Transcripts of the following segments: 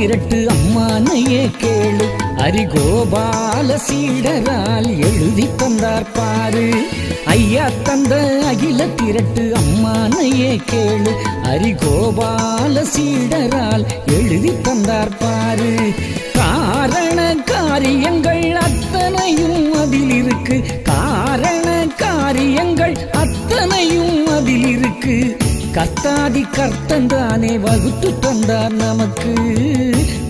திரட்டு அம்மானையே கேளு. அரிகோபால சீடரால் எழுதி தந்தார் பாரு. ஐயா தந்த அகில திரட்டு அம்மானையே கேளு. அரிகோபால சீடரால் எழுதி தந்தார் பாரு. காரண காரியங்கள் அத்தனையும் அதில் இருக்கு. காரண காரியங்கள் அத்தனையும் அதில் இருக்கு. கர்த்தாதி கர்த்தன் தானே வகுத்து தந்தார் நமக்கு.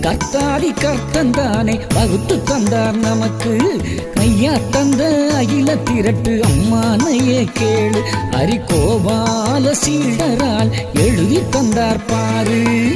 கர்த்தாதி கர்த்தன் தானே வகுத்து தந்தார் நமக்கு. கையா தந்த அகில திரட்டு அம்மானையே கேளு. அரிகோபால சீடரால் எழுதி தந்தார் பாரு.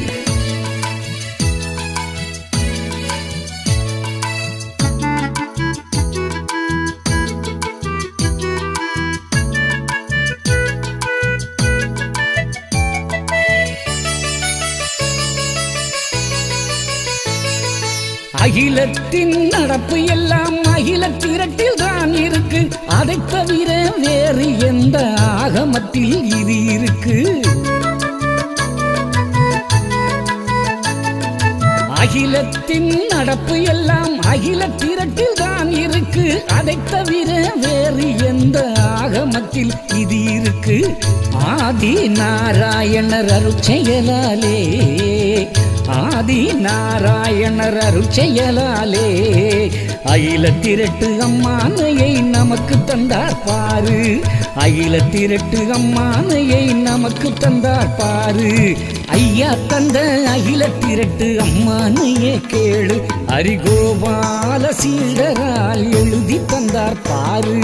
அகிலத்தின் நடப்பு எல்லாம் அகில திரட்டில் தான் இருக்கு. அதை தவிர வேறு எந்த ஆகமத்தில் இது இருக்கு? அகிலத்தின் நடப்பு எல்லாம் அகில திரட்டில் தான் இருக்கு. அதை தவிர வேறு எந்த ஆகமத்தில் இது இருக்கு? ஆதி நாராயணர் அருட்செயலாலே ஆதி நாராயணர் அருட்செயலாலே அகில திரட்டு அம்மானையை நமக்கு தந்தார் பாரு. அகில திரட்டு அம்மானையை நமக்கு தந்தார் பாரு. ஐயா தந்த அகில திரட்டு அம்மானையே கேளு. அரிகோபால சீடரால் எழுதி தந்தார் பாரு.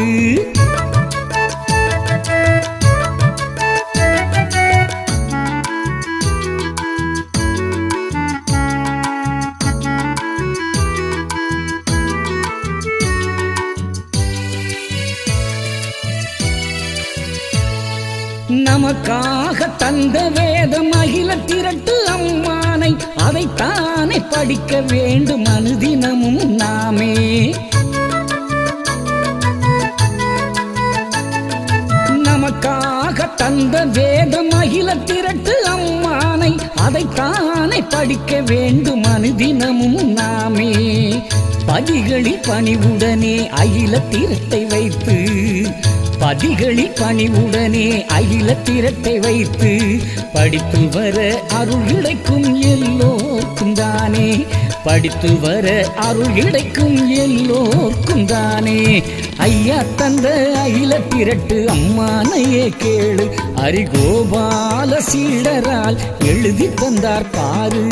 நமக்காக தந்த வேதம் அகில திரட்டு அம்மானை அதைத்தானே படிக்க வேண்டும் அனுதினமும் நாமே. நமக்காக தந்த வேதம் அகில திரட்டு அம்மானை அதைத்தானே படிக்க வேண்டும் அனுதினமும் நாமே. பதிகளில் பணிவுடனே அகில திரட்டை வைத்து பதிகளில் பணிவுடனே அகிலத்திரத்தை வைத்து படித்து வர அருள் கிடைக்கும் எல்லோர்க்கும் தானே. படித்து வர அருள் கிடைக்கும் எல்லோர்க்கும் தானே. ஐயா தந்த அகில திரட்டு அம்மானையே கேளு. அரிகோபால சீடரால் எழுதி தந்தார் பாரு.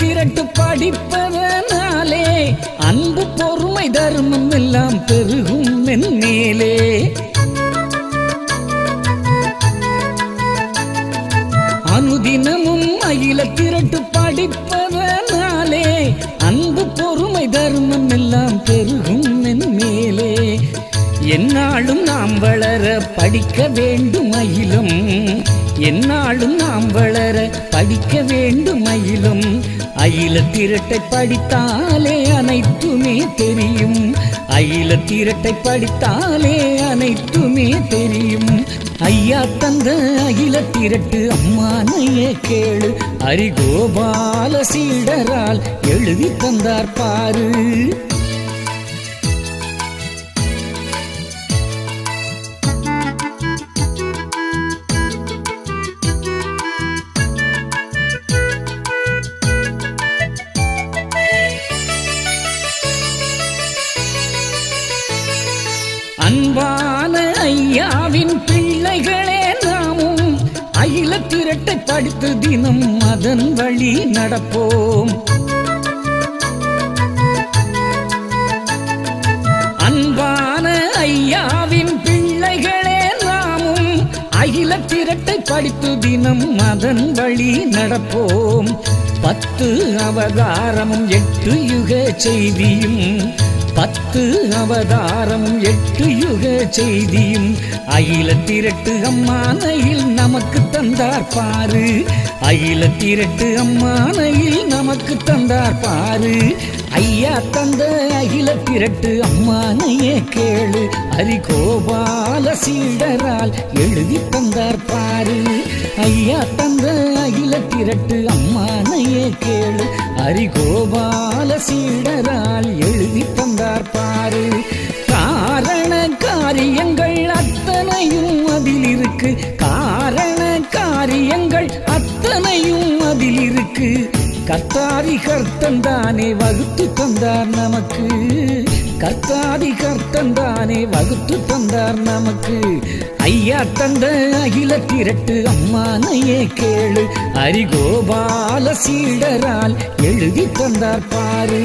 திரட்டு படிப்பதனாலே அன்பு பொறுமை தர்மம் எல்லாம் பெருகும் மென்மேலே. அனுதினமும் அகில திரட்டு படிப்பதனாலே அன்பு பொறுமை தர்மம் எல்லாம் பெருகும் மென்மேலே. என்னாலும் நாம் வளர படிக்க வேண்டும் அகிலும் என்னாலும் நாம் வளர படிக்க வேண்டும் அகிலும் அகில திரட்டை படித்தாலே அனைத்துமே தெரியும். அகில திரட்டை படித்தாலே அனைத்துமே தெரியும். ஐயா தந்த அகில திரட்டு அம்மானையே கேளு. அரிகோபால சீடரால் எழுதி தந்தார் பாரு. திரட்டை படித்து தினம் அதன் வழி நடப்போம். அன்பான ஐயாவின் பிள்ளைகளே நாமும் அகில திரட்டை படித்து தினம் அதன் வழி நடப்போம். பத்து அவதாரமும் எட்டு யுக செய்தியும் பத்து அவதாரம் எட்டு யுக செய்தியும் அகில திரட்டு அம்மானையில் நமக்கு தந்தார் பாரு. அகில திரட்டு அம்மானையில் நமக்கு தந்தார் பாரு. ஐயா தந்த அகில திரட்டு அம்மானையே கேளு. அரிகோபால சீடரால் எழுதி தந்தார் பாரு. ஐயா தந்த அகில திரட்டு அம்மானையே கேளு. அரிகோபால சீடரால் எழுதி தந்தார் பாரு. காரண காரியங்கள் அத்தனையும் அதில் இருக்கு. கர்த்தாதி கர்த்தன் தானே வகுத்து தந்தார் நமக்கு. கர்த்தாதி கர்த்தன் தானே வகுத்து தந்தார் நமக்கு. ஐயா தந்த அகில திரட்டு அம்மானையே கேளு. அரிகோபால சீடரால் எழுதி தந்தார் பாரு.